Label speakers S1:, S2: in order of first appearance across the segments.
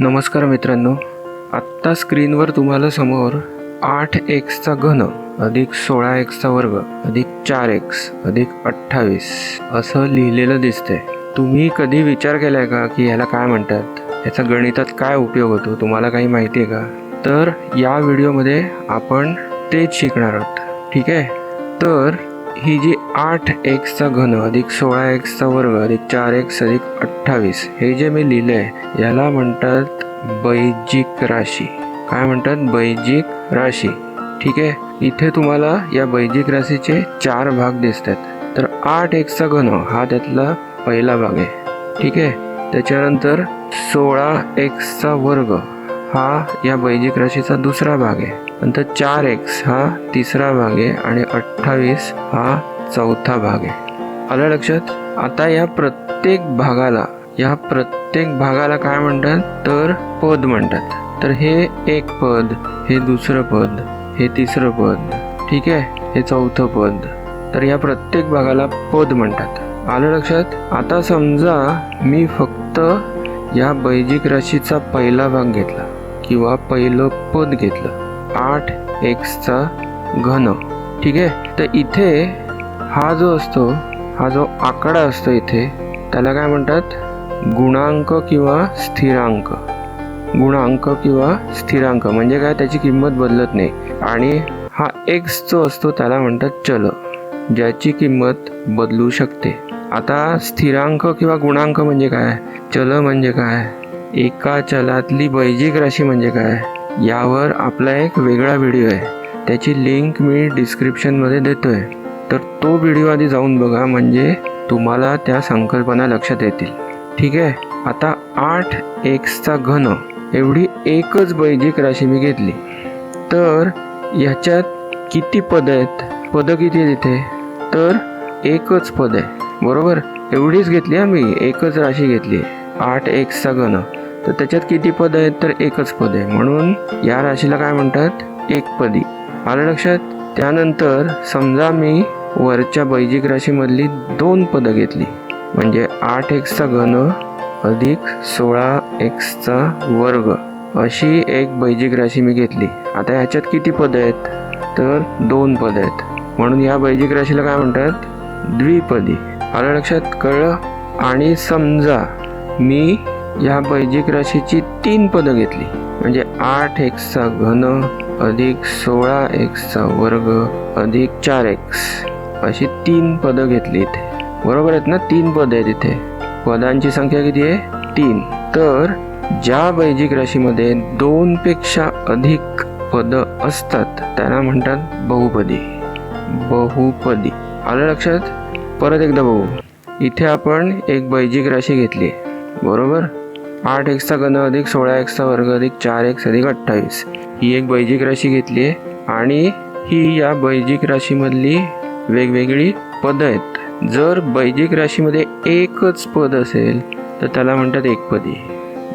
S1: नमस्कार मित्रांनो आत्ता स्क्रीनवर तुम्हाला समोर आठ एक्सचा घन अधिक सोळा एक्सचा वर्ग अधिक चार एक्स अधिक अठ्ठावीस असं लिहिलेलं दिसतंय. तुम्ही कधी विचार केलाय का की ह्याला काय म्हणतात? याचा गणितात काय उपयोग होतो? तुम्हाला काही माहिती आहे का? तर या व्हिडिओमध्ये आपण तेच शिकणार आहोत. ठीक आहे? तर ही जी आठ एक्सचा घन अधिक सोळा एक्सचा वर्ग अधिक चार एक्स अधिक अठ्ठावीस हे जे मी लिहिलं आहे याला म्हणतात बैजिक राशी. काय म्हणतात? बैजिक राशी. ठीक आहे? इथे तुम्हाला या बैजिक राशीचे चार भाग दिसत आहेत तर आठ एक्सचा घन हा त्यातला पहिला भाग आहे. ठीक आहे? त्याच्यानंतर सोळा एक्सचा वर्ग हा या बैजिक राशीचा दुसरा भाग आहे. नंतर चार एक्स हा तिसरा भाग आहे आणि अठ्ठावीस हा चौथा भाग आहे. आलं लक्षात? आता या प्रत्येक भागाला या प्रत्येक भागाला काय म्हणतात? तर पद म्हणतात. तर हे एक पद हे दुसरं पद हे तिसरं पद ठीक आहे? हे चौथं पद. तर या प्रत्येक भागाला पद म्हणतात. आलं लक्षात? आता समजा मी फक्त या बैजिक राशीचा पहिला भाग घेतला. किंवा पहिलं पद घेतलं. आठ एक्सचा घन. ठीक आहे? तर इथे हा जो असतो हा जो आकडा असतो इथे त्याला काय म्हणतात? गुणांक किंवा स्थिरांक. गुणांक किंवा स्थिरांक. म्हणजे काय? त्याची किंमत बदलत नाही. आणि हा एक्स जो असतो त्याला म्हणतात चल. ज्याची किंमत बदलू शकते. आता स्थिरांक किंवा गुणांक म्हणजे काय? चल म्हणजे काय? एका चलातली बैजिक राशी म्हणजे काय? यावर आपला एक वेगळा व्हिडिओ आहे. त्याची लिंक मी डिस्क्रिप्शनमध्ये देतो आहे तर तो व्हिडिओ आधी जाऊन बघा म्हणजे तुम्हाला त्या संकल्पना लक्षात येतील. ठीक आहे? आता आठ एक्सचा घन एवढी एकच बैजिक राशी मी घेतली. तर ह्याच्यात किती पद आहेत? पद किती आहेत इथे? तर एकच पद आहे. बरोबर? एवढीच घेतली आहे मी एकच राशी घेतली आहे. आठ एक्सचा घन. तर त्याच्यात किती पद आहेत? तर एकच पद आहे. म्हणून या राशीला काय म्हणतात? एक पदी. आलं लक्षात? त्यानंतर समजा मी वरच्या बैजिक राशीमधली दोन पदं घेतली. म्हणजे आठ एक्सचा घन अधिक सोळा एक्सचा वर्ग. अशी एक बैजिक राशी मी घेतली. आता ह्याच्यात किती पदं आहेत? तर दोन पद आहेत. म्हणून या बैजिक राशीला काय म्हणतात? द्विपदी. आलं लक्षात? कळलं? आणि समजा मी या बैजिक राशीची तीन पदं घेतली. म्हणजे आठ एक्सचा घन अधिक सोळा एक्सचा वर्ग अधिक चार एक्स अशी तीन पदं घेतली इथे. बरोबर आहेत ना? तीन पद आहेत इथे. पदांची संख्या किती आहे? तीन. तर ज्या बैजिक राशीमध्ये दोनपेक्षा अधिक पद असतात त्यांना म्हणतात बहुपदी. बहुपदी. आलं लक्षात? परत एकदा बघू. इथे आपण एक बैजिक राशी घेतली. बरोबर? आठ एक्सचा घन अधिक सोळा एक्सचा वर्ग अधिक चार एक्स अधिक अठ्ठावीस. ही एक बैजिक राशी घेतली आहे आणि ही या बैजिक राशीमधली वेगवेगळी पदं आहेत. जर बैजिक राशीमध्ये एकच पद असेल तर त्याला म्हणतात एकपदी.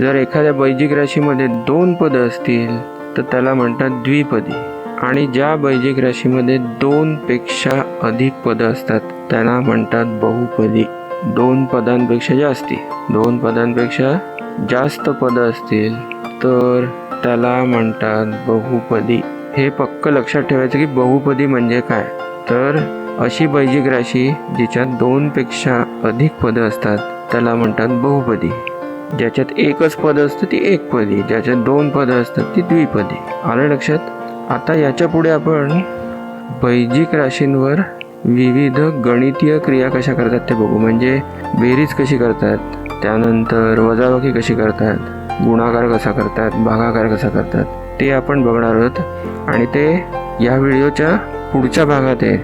S1: जर एखाद्या बैजिक राशीमध्ये दोन पदं असतील तर त्याला म्हणतात द्विपदी. आणि ज्या बैजिक राशीमध्ये दोनपेक्षा अधिक पदं असतात त्यांना म्हणतात बहुपदी. दोन पदांपेक्षा जास्ती. दोन पदांपेक्षा जास्त पद असतील तर त्याला म्हणतात बहुपदी. हे पक्क लक्षात ठेवायचं की बहुपदी म्हणजे काय? तर अशी बैजिक राशी जिच्यात दोनपेक्षा अधिक पदं असतात त्याला म्हणतात बहुपदी. ज्याच्यात एकच पद असतं ती एकपदी ज्याच्यात दोन पदं असतात ती द्विपदी. आलं लक्षात? आता याच्यापुढे आपण बैजिक राशींवर विविध गणितीय क्रिया कशा करतात ते बघू. म्हणजे बेरीज कशी करतात? त्यानंतर वजाबाकी कशी करतात? गुणाकार कसा करतात? भागाकार कसा करतात? ते आपण बघणार आहोत. आणि ते या व्हिडिओच्या पुढच्या भागात आहे.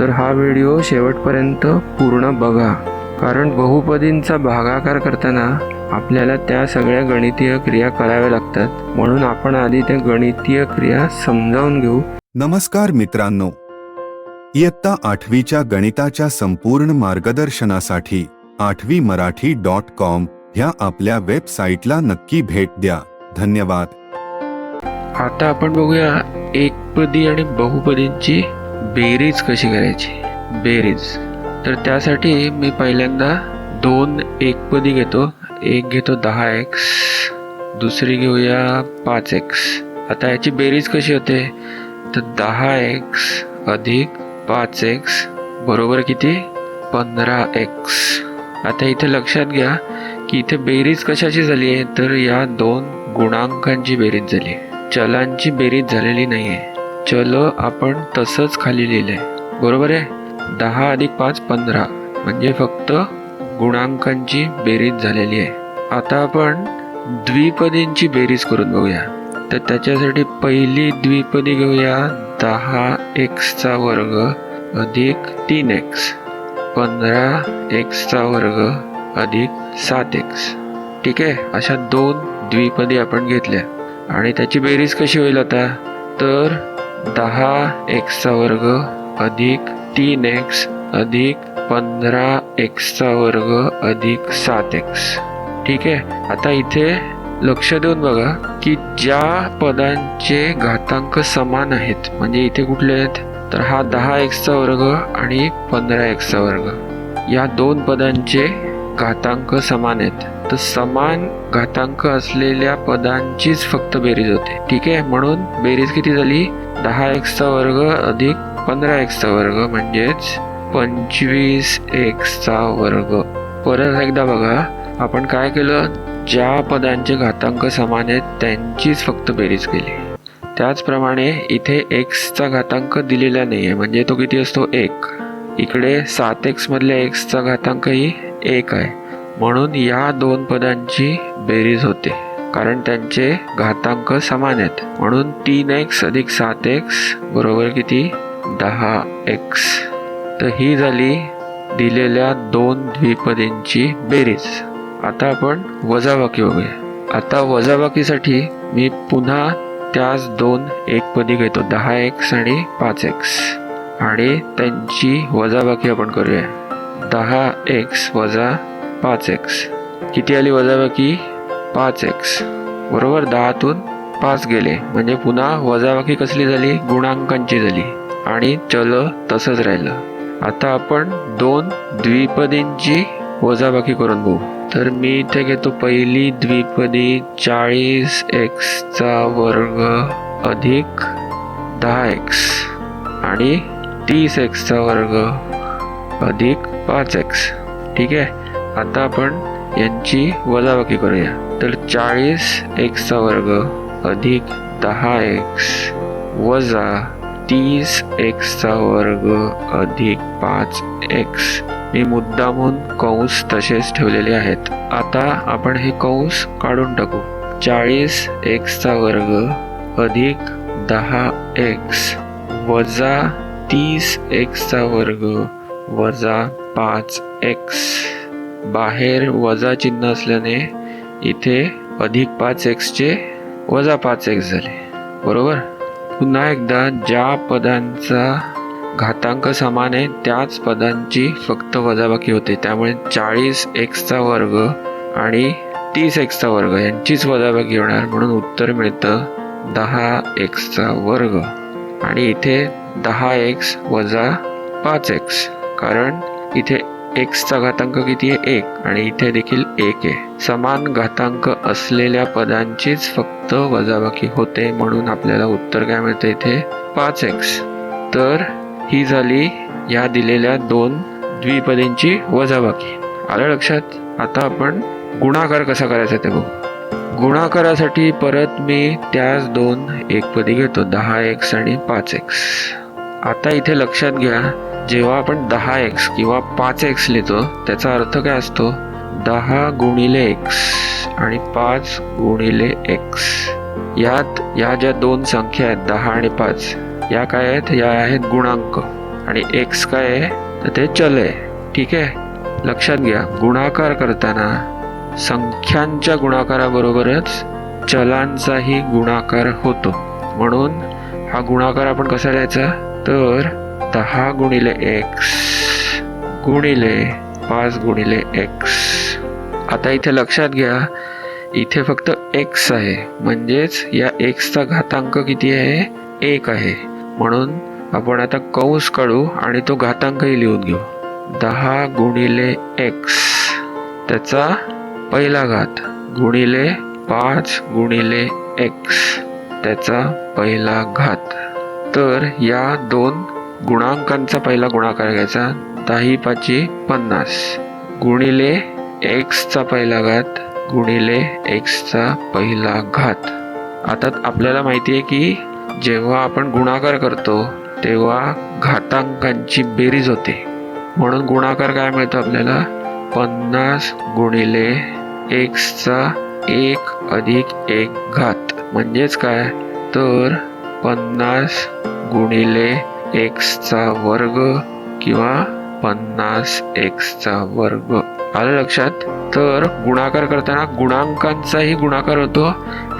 S1: तर हा व्हिडिओ शेवटपर्यंत पूर्ण बघा. कारण बहुपदींचा भागाकार करताना आपल्याला त्या सगळ्या गणितीय क्रिया कराव्या लागतात. म्हणून आपण आधी त्या गणितीय क्रिया समजावून घेऊ.
S2: नमस्कार मित्रांनो. इयत्ता आठवीच्या गणिताच्या संपूर्ण मार्गदर्शनासाठी आठवी मराठी डॉट कॉम ह्या आपल्या वेबसाईटला नक्की भेट द्या. धन्यवाद.
S1: आता आपण बघूया एकपदी आणि बहुपदींची बेरीज कशी करायची? बेरीज. तर त्यासाठी मी पहिल्यांदा दोन एकपदी घेतो. एक घेतो दहा एक्स दुसरी घेऊया पाच एक्स आता याची बेरीज कशी होते? तर दहा एक्स अधिक पाच एक्स बरोबर किती? पंधरा एक्स आता इथे लक्षात घ्या की इथे बेरीज कशाची झाली आहे? तर या दोन गुणांकांची बेरीज झाली. चलांची बेरीज झालेली नाही आहे चल आपण तसंच खाली लिहिलं. आहे बरोबर आहे? दहा अधिक पाच पंधरा. म्हणजे फक्त गुणांकांची बेरीज झालेली आहे. आता आपण द्विपदींची बेरीज करून बघूया. तर त्याच्यासाठी पहिली द्विपदी घेऊया. दहा एक्सचा वर्ग अधिक तीन एक्स. पंधरा एक्सचा वर्ग अधिक सात एक्स. ठीक आहे? अशा दोन द्विपदी आपण घेतल्या. आणि त्याची बेरीज कशी होईल आता? तर दहा एक्सचा वर्ग अधिक तीन एक्स अधिक पंधरा एक्सचा वर्ग अधिक सात एक्स. ठीक आहे? आता इथे लक्ष देऊन बघा की ज्या पदांचे घातांक समान आहेत म्हणजे इथे कुठले आहेत? तर हा दहा एक्सचा वर्ग आणि पंधरा एक्सचा वर्ग. या दोन पदांचे घातांक समान आहेत. तर समान घातांक असलेल्या पदांचीच फक्त बेरीज होते. ठीक आहे? म्हणून बेरीज किती झाली? दहा एक्सचा वर्ग अधिक पंधरा एक्सचा वर्ग म्हणजेच पंचवीस एक्सचा वर्ग. परत एकदा बघा. आपण काय केलं? ज्या पदांचे घातांक समान आहेत त्यांचीच फक्त बेरीज केली. त्याचप्रमाणे इथे एक्सचा घातांक दिलेला नाही आहे म्हणजे तो किती असतो? एक. इकडे सात एक्समधल्या एक्सचा घातांकही एक आहे. म्हणून या दोन पदांची बेरीज होते. कारण त्यांचे घातांक समान आहेत. म्हणून तीन एक्स अधिक सात एक्स बरोबर किती? दहा एक्स तर ही झाली दिलेल्या दोन द्विपदींची बेरीज. आता आपण वजाबाकी बघूया. आता वजाबाकीसाठी मी पुन्हा त्याच दोन एकपदी घेतो. दहा एक्स आणि पाच एक्स. आणि त्यांची वजाबाकी आपण करूया. दहा एक्स वजा पाच एक्स. किती आली वजाबाकी? पाच एक्स. बरोबर? दहातून पाच गेले. म्हणजे पुन्हा वजाबाकी कसली झाली? गुणांकांची झाली. आणि चल तसंच राहिलं. आता आपण दोन द्विपदींची वजाबाकी करून बघू. तर मी इथे घेतो पहिली द्विपदी चाळीस एक्सचा वर्ग अधिक दहा एक्स आणि तीस एक्सचा वर्ग अधिक पाच एक्स ठीक आहे? आता आपण यांची वजाबाकी करूया. तर चाळीस एक्सचा वर्ग अधिक दहा एक्स वजा तीस एक्सचा वर्ग अधिक पाच एक्स मी मुद्दामून कंस तसेच ठेवलेले आहेत. आता आपण हे कंस काढून टाकू. चाळीस एक्सचा वर्ग अधिक दहा एक्स वजा तीस एक्सचा वर्ग वजा पाच एक्स. बाहेर वजा चिन्ह असल्याने इथे अधिक पाच एक्सचे वजा पाच एक्स झाले. बरोबर? पुन्हा एकदा ज्या पदांचा घातांक समान आहे त्याच पदांची फक्त वजाबाकी होते. त्यामुळे चाळीस एक्सचा वर्ग आणि तीस एक्सचा वर्ग यांचीच वजाबाकी होणार म्हणून उत्तर मिळतं दहा एक्सचा वर्ग. आणि इथे दहा एक्स वजा पाच एक्स कारण इथे एक्सचा घातांक किती आहे? एक. आणि इथे देखील एक आहे. समान घातांक असलेल्या पदांचीच फक्त वजाबाकी होते म्हणून आपल्याला उत्तर काय मिळतं इथे? पाच एक्स. तर ही झाली या दिलेल्या दोन द्विपदींची वजाबाकी. आलं लक्षात? आता आपण गुणाकार कसा करायचा ते बघू. गुणाकारासाठी परत मी त्याच दोन एकपदी घेतो दहा एक्स आणि पाच एक्स. आता इथे लक्षात घ्या जेव्हा आपण दहा एक्स किंवा पाच एक्स लिहितो त्याचा अर्थ काय असतो? दहा गुणिले एक्स आणि पाच गुणिले एक्स. यात या ज्या दोन संख्या आहेत दहा आणि पाच या काय आहेत? या आहेत गुणांक. आणि एक्स काय आहे? तर ते चल आहे. ठीक आहे? लक्षात घ्या. गुणाकार करताना संख्यांच्या गुणाकाराबरोबरच चलांचाही गुणाकार होतो. म्हणून हा गुणाकार आपण कसा लिहायचा? तर दहा गुणिले एक्स गुणिले पाच गुणिले एक्स आता इथे लक्षात घ्या. इथे फक्त एक्स आहे. म्हणजेच या एक्सचा घातांक किती आहे? एक आहे. म्हणून आपण आता कंस काढू आणि तो घातांकही लिहून घेऊ. दहा गुणिले एक्स त्याचा पहिला घात. गुणिले पाच गुणिले एक्स त्याचा पहिला घात. तर या दोन गुणांकांचा पहिला गुणाकार घ्यायचा. दही पाची पन्नास. गुणिले एक्सचा पहिला घात गुणिले एक्सचा पहिला घात. आता आपल्याला माहिती आहे की जेव्हा आपण गुणाकार करतो तेव्हा घातांकांची बेरीज होते. म्हणून गुणाकार काय मिळतो आपल्याला? पन्नास गुणिले एक्सचा एक अधिक एक घात. म्हणजेच काय? तर पन्नास गुणिले एक्सचा वर्ग किंवा पन्नास एक्सचा वर्ग. आलं लक्षात? तर गुणाकार करताना गुणांकांचाही गुणाकार होतो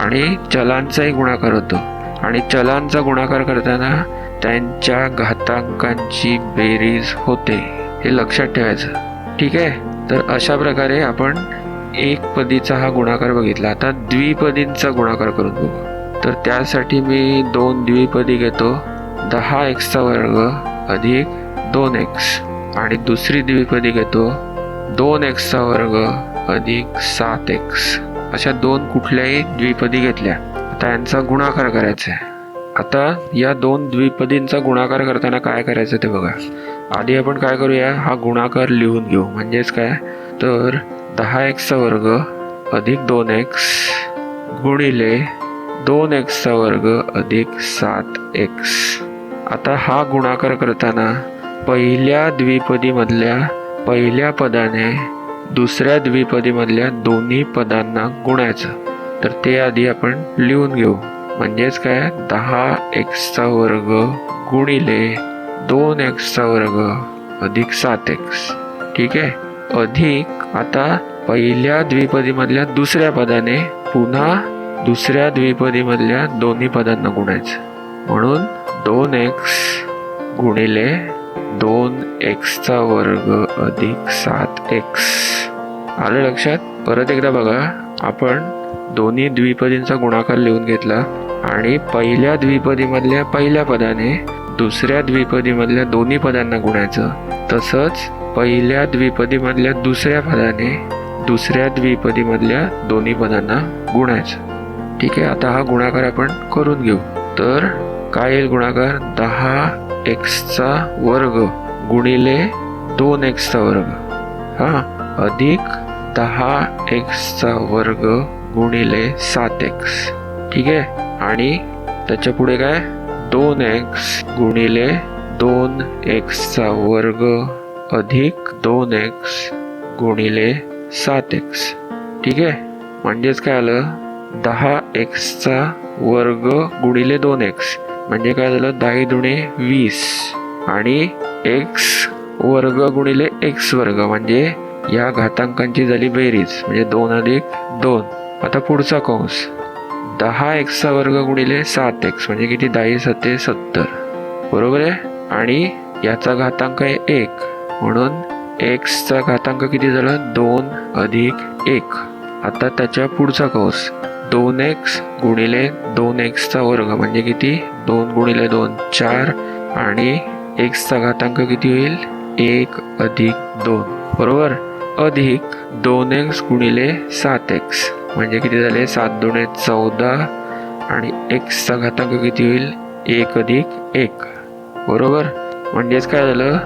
S1: आणि चलांचाही गुणाकार होतो. आणि चलांचा गुणाकार करताना त्यांच्या घातांकांची बेरीज होते हे लक्षात ठेवायचं. ठीक आहे? तर अशा प्रकारे आपण एक पदीचा हा गुणाकार बघितला. आता द्विपदींचा गुणाकार करून बघू. तर त्यासाठी मी दोन द्विपदी घेतो. दहा एक्सचा वर्ग अधिक दोन एक्स. आणि दुसरी द्विपदी घेतो. दोन एक्सचा वर्ग अधिक सात एक्स. अशा दोन कुठल्याही द्विपदी घेतल्या. आता यांचा गुणाकार करायचा. आहे आता या दोन द्विपदींचा गुणाकार करताना काय करायचं ते बघा. आधी आपण काय करूया? हा गुणाकार लिहून घेऊ. म्हणजेच काय? तर दहा एक्सचा वर्ग अधिक दोन एक्स गुणिले दोन एक्सचा वर्ग अधिक सात एक्स. आता हा गुणाकार करताना पहिल्या द्विपदीमधल्या पहिल्या पदाने दुसऱ्या द्विपदीमधल्या दोन्ही पदांना गुणायचं. तर ते आधी आपण लिहून घेऊ. म्हणजेच काय? दहा एक्सचा वर्ग गुणिले दोन एक्सचा वर्ग अधिक सात एक्स. ठीक आहे? अधिक आता पहिल्या द्विपदीमधल्या दुसऱ्या पदाने पुन्हा दुसऱ्या द्विपदीमधल्या दोन्ही पदांना गुणायचं. म्हणून दोन एक्स गुणिले दोन एक्सचा वर्ग अधिक सात एक्स. आलं लक्षात? परत एकदा बघा. आपण दोन्ही द्विपदींचा गुणाकार लिहून घेतला आणि पहिल्या द्विपदीमधल्या पहिल्या पदाने दुसऱ्या द्विपदीमधल्या दोन्ही पदांना गुणायचं. तसंच पहिल्या द्विपदीमधल्या दुसऱ्या पदाने दुसऱ्या द्विपदीमधल्या दोन्ही पदांना गुणायचं. ठीक आहे आता हा गुणाकार आपण करून घेऊ. तर काय येईल गुणाकार? दहा एक्सचा वर्ग गुणिले दोन एक्सचा वर्ग. हा अधिक दहा एक्सचा वर्ग गुणिले सात एक्स ठीक आहे? आणि त्याच्या पुढे काय? दोन एक्स गुणिले दोन एक्सचा वर्ग अधिक दोन एक्स गुणिले सात एक्स ठीक आहे? म्हणजेच काय आलं? दहा एक्सचा वर्ग गुणिले दोन एक्स म्हणजे काय झालं? दहा दुणे वीस. आणि एक्स वर्ग गुणिले एक्स वर्ग. म्हणजे या घातांकांची झाली बेरीज. म्हणजे दोन अधिक दोन. आता पुढचा कंस. दहा एक्सचा वर्ग गुणिले सात एक्स म्हणजे किती? दहा सते सत्तर. बरोबर आहे? आणि याचा घातांक आहे एक. म्हणून एक्सचा घातांक किती झाला? दोन अधिक एक. आता त्याच्या पुढचा कंस. दोन एक्स गुणिले दोन एक्सचा वर्ग म्हणजे किती? दोन गुणिले दोन चार. आणि एक्सचा घातांक किती होईल? एक अधिक दोन. बरोबर? अधिक दोन एक्स गुणिले सात एक्स. म्हणजे किती झाले? सात दोन चौदा आणि एक्सचा घातांक किती होईल? एक अधिक एक. बरोबर? म्हणजेच काय झालं?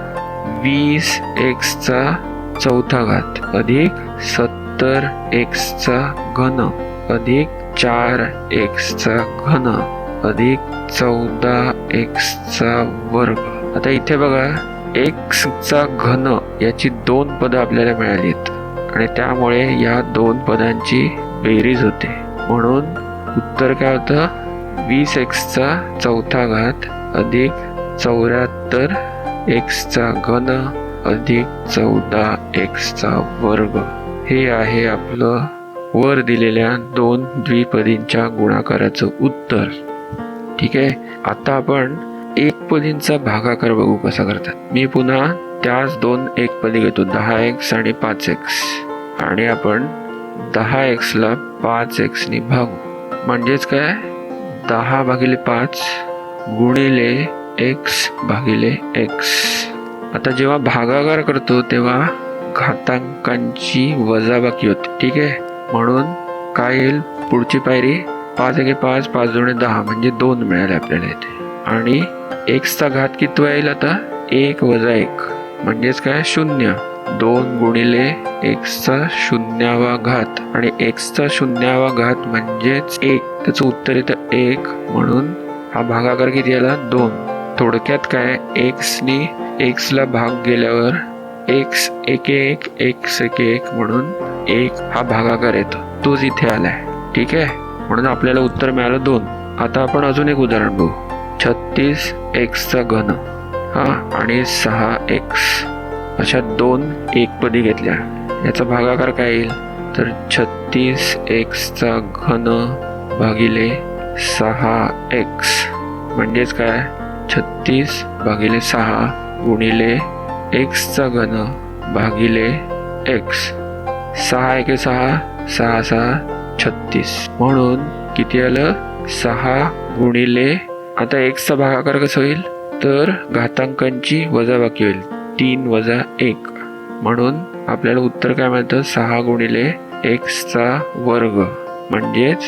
S1: वीस एक्सचा चौथा घात अधिक सत्तर एक्सचा घन अधिक चार एक्सचा घन अधिक चौदा एक्सचा वर्ग. आता इथे बघा. एक्सचा घन याची दोन पदं आपल्याला मिळालीत. आणि त्यामुळे या दोन पदांची बेरीज होते. म्हणून उत्तर काय होतं? वीस एक्सचा चौथा घात अधिक चौऱ्याहत्तर एक्सचा घन अधिक चौदा एक्सचा वर्ग. हे आहे आपलं वर दिलेल्या दोन द्विपदींच्या गुणाकाराचं उत्तर. ठीक आहे? आता आपण एक पदींचा भागाकार बघू कसा करतात. मी पुन्हा त्याच दोन एक पदी घेतो. दहा एक्स आणि पाच एक्स. आणि आपण दहा एक्सला पाच एक्सनी भागू. म्हणजेच काय? दहा भागिले पाच गुणिले एक्स भागिले एक्स. आता जेव्हा भागाकार करतो तेव्हा घातांकांची वजाबाकी होते. ठीक आहे? म्हणून काय येईल? पुढची पायरी पाच एके पाच पाच दोन दहा. म्हणजे दोन मिळाले आपल्याला इथे. आणि एक्सचा घात किती येईल आता? एक वजा एक. म्हणजेच काय? शून्य. दोन गुणिले एक्सचा शून्यावा घात. आणि एक्सचा शून्यावा घात म्हणजेच एक. त्याचं उत्तर येतं एक. म्हणून हा भागाकार किती आला? दोन. थोडक्यात काय? एक्सनी एक्सला भाग गेल्यावर एक्स एक एक एक्स एक एक म्हणून एक हा भागाकार येतो. तोच इथे आलाय. ठीक आहे? म्हणून आपल्याला उत्तर मिळालं दोन. आता आपण अजून एक उदाहरण बघू. छत्तीस एक्सचा घन. हा आणि सहा एक्स अशा दोन एकपदी घेतल्या. याचा भागाकार काय येईल? तर छत्तीस एक्सचा घन भागिले सहा एक्स म्हणजेच काय? छत्तीस भागिले सहा गुणिले एक्सचा घन भागिले एक्स सहा एके सहा सहा सहा छत्तीस. म्हणून किती आलं? सहा गुणिले आता एक्सचा भागाकार कसं होईल? तर घातांकांची वजाबाकी होईल. तीन वजा एक. म्हणून आपल्याला उत्तर काय मिळतं? सहा गुणिले एक्सचा वर्ग. म्हणजेच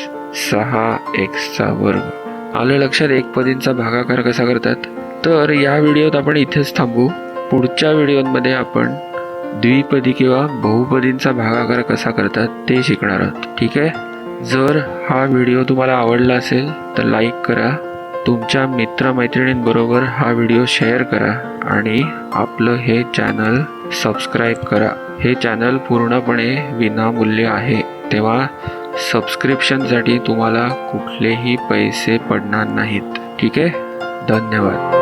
S1: सहा एक्सचा वर्ग. आलं लक्षात? एक पदींचा भागाकार कसा करतात? तर या व्हिडिओत आपण इथेच थांबू. पुढच्या व्हिडिओमध्ये आपण द्विपदी किंवा बहुपदींचा भागाकार कसा करतात ते शिकणार आहोत. ठीक आहे? जर हा व्हिडिओ तुम्हाला आवडला असेल तर लाईक करा. तुमच्या मित्रमैत्रिणींबरोबर हा व्हिडिओ शेअर करा आणि आपलं हे चॅनल सबस्क्राईब करा. हे चॅनल पूर्णपणे विनामूल्य आहे. तेव्हा सबस्क्रिप्शनसाठी तुम्हाला कुठलेही पैसे पडणार नाहीत. ठीक आहे? धन्यवाद.